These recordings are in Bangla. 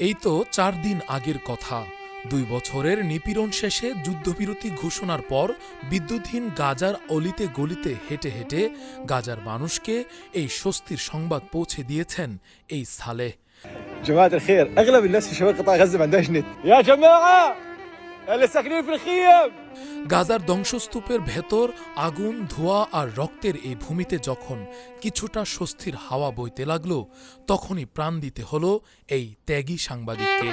এই তো চার দিন আগের কথা দুই বছরের নিপীড়ন শেষে যুদ্ধবিরতি ঘোষণার পর বিদ্যুৎহীন গাজার অলিতে গলিতে হেঁটে হেঁটে গাজার মানুষকে এই স্বস্তির সংবাদ পৌঁছে দিয়েছেন এই সালেহ جماعة الخير أغلب الناس في شمال قطاع غزة ما عندهاش نت يا جماعة গাজার ধ্বংসস্তূপের ভেতর আগুন, ধোঁয়া আর রক্তের এই ভূমিতে যখন কিছুটা স্বস্তির হাওয়া বইতে লাগল, তখনই প্রাণ দিতে হলো এই ত্যাগী সাংবাদিককে।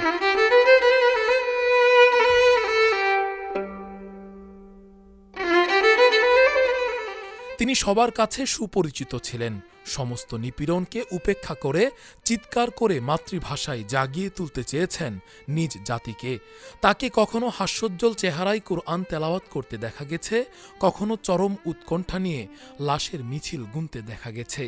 তিনি সবার কাছে সুপরিচিত ছিলেন। সমস্ত নিপীড়নকে উপেক্ষা করে, চিৎকার করে মাতৃভাষায় জাগিয়ে তুলতে চেয়েছেন নিজ জাতিকে। তাকে কখনো হাস্যোজ্জ্বল চেহারায় কোরআন তেলাওয়াত করতে দেখা গেছে, কখনো চরম উৎকণ্ঠা নিয়ে লাশের মিছিল গুনতে দেখা গেছে।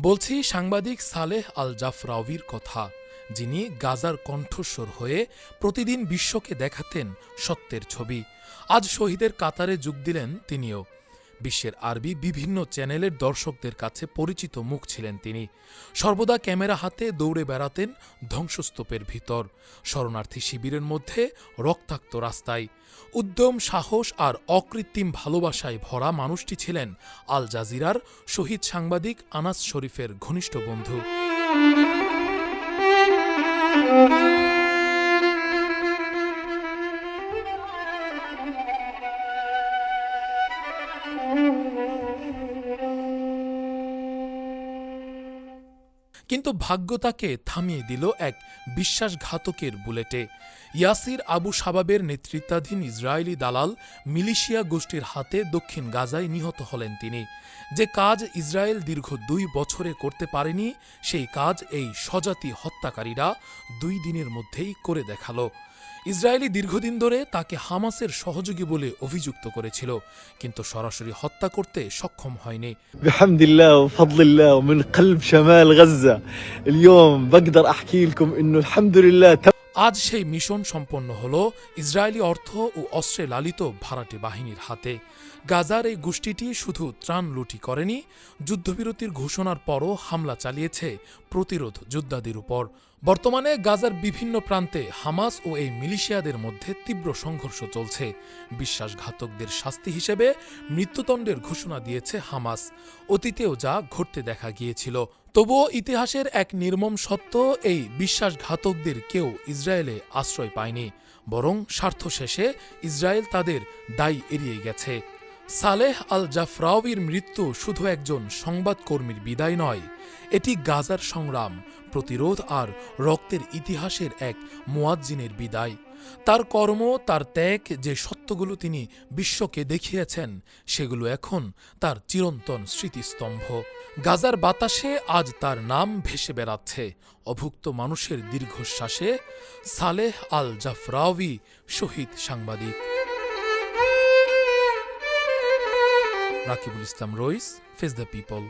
বলছি সাংবাদিক সালেহ আল জাফরাউির কথা। যিনি গাজার কণ্ঠস্বর হয়ে প্রতিদিন বিশ্বকে দেখাতেন সত্যের ছবি। আজ শহীদের কাতারে যোগ দিলেন তিনিও। বিশ্বের আরবি বিভিন্ন চ্যানেলের দর্শকদের কাছে পরিচিত মুখ ছিলেন তিনি। সর্বদা ক্যামেরা হাতে দৌড়ে বেড়াতেন ধ্বংসস্তূপের ভিতর। শরণার্থী শিবিরের মধ্যে রক্তাক্ত রাস্তায়। উদ্যম, সাহস আর অকৃত্রিম ভালোবাসায় ভরা মানুষটি ছিলেন আল জাজিরার শহীদ সাংবাদিক আনাস শরীফের ঘনিষ্ঠ বন্ধু। Thank you. কিন্তু ভাগ্য তাকে থামিয়ে দিল এক বিশ্বাসঘাতকের বুলেটে। ইয়াসির আবু সাবাবের নেতৃত্বাধীন ইসরায়েলি দালাল মিলিশিয়া গোষ্ঠীর হাতে দক্ষিণ গাজায় নিহত হলেন তিনি। যে কাজ ইসরায়েল দীর্ঘ দুই বছরে করতে পারেনি, সেই কাজ এই স্বজাতি হত্যাকারীরা দুই দিনের মধ্যেই করে দেখাল। ইসরায়েলি দীর্ঘদিন ধরে তাকে হামাসের সহযোগী বলে অভিযুক্ত করেছিল কিন্তু সরাসরি হত্যা করতে সক্ষম হয়নি بحمد الله وفضل الله ومن قلب شمال غزة اليوم بقدر أحكي لكم إنه الحمد لله تم আজ সেই মিশন সম্পন্ন হল ইসরায়েলি অর্থ ও অস্ত্রে লালিত ভাড়াটে বাহিনীর হাতে গাজার এই গোষ্ঠীটি শুধু ত্রাণ লুটি করেনি যুদ্ধবিরতির ঘোষণার পরও হামলা চালিয়েছে প্রতিরোধ যোদ্ধাদের উপর বর্তমানে গাজার বিভিন্ন প্রান্তে হামাস ও এই মিলিশিয়াদের মধ্যে তীব্র সংঘর্ষ চলছে। বিশ্বাসঘাতকদের শাস্তি হিসেবে মৃত্যুদণ্ডের ঘোষণা দিয়েছে হামাস। অতীতেও যা ঘটতে দেখা গিয়েছিল। তবুও ইতিহাসের এক নির্মম সত্য, এই বিশ্বাসঘাতকদের কেউ ইসরায়েলে আশ্রয় পায়নি, বরং স্বার্থ শেষে ইসরায়েল তাদের দায় এড়িয়ে গেছে। সালেহ আল জাফরাউির মৃত্যু শুধু একজন সংবাদকর্মীর বিদায় নয়, এটি গাজার সংগ্রাম, প্রতিরোধ আর রক্তের ইতিহাসের এক মোয়াজ্জিনের বিদায়। তার কর্ম, তার ত্যাগ, যে সত্যগুলো তিনি বিশ্বকে দেখিয়েছেন, সেগুলো এখন তার চিরন্তন স্মৃতিস্তম্ভ। গাজার বাতাসে আজ তার নাম ভেসে বেড়াচ্ছে। অভুক্ত মানুষের দীর্ঘশ্বাসে সালেহ আল জাফরাউি শহীদ সাংবাদিক। রাকিবুল ইসলাম রইস ফেস দ্য পিপল